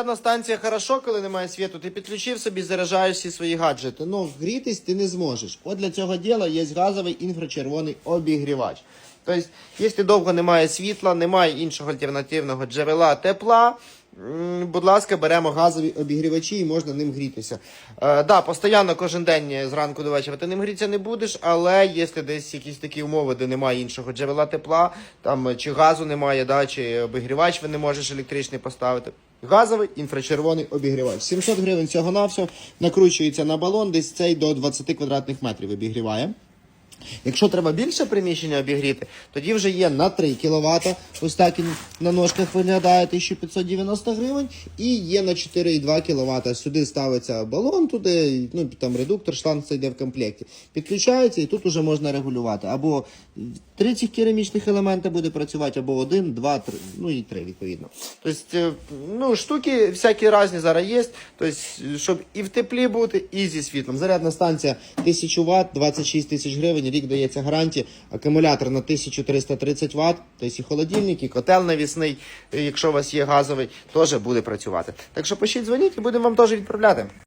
Зарядна станція хорошо, коли немає світу, ти підключив собі, заряджаєш всі свої гаджети. Ну, грітись ти не зможеш. От для цього діла є газовий інфрачервоний обігрівач. Тобто, якщо довго немає світла, немає іншого альтернативного джерела тепла, будь ласка, беремо газові обігрівачі і можна ним грітися. Е, да, постійно кожен день зранку до вечора ти ним грітися не будеш, але якщо десь якісь такі умови, де немає іншого джерела тепла, там е, чи газу немає, да, чи обігрівач ви не можеш електричний поставити. Газовий інфрачервоний обігрівач. 700 гривень всього на все накручується на балон, десь цей до 20 квадратних метрів обігріває. Якщо треба більше приміщення обігріти, тоді вже є на 3 кВт. Ось так він на ножках виглядає 1590 гривень. І є на 4,2 кВт. Сюди ставиться балон, туди, ну там редуктор, шланг це йде в комплекті. Підключається і тут вже можна регулювати. Або 30 керамічних елементів буде працювати, або 1, 2, 3, ну і 3 відповідно. Тобто, е, ну, штуки всякі різні зараз є. Тобто, щоб і в теплі бути, і зі світлом. Зарядна станція 1000 Вт, 26 тисяч гривень, рік дається гарантія. Акумулятор на 1330 Вт, тобто і холодильник, і котел навісний, якщо у вас є газовий, теж буде працювати. Так що пишіть, дзвоніть і будемо вам теж відправляти.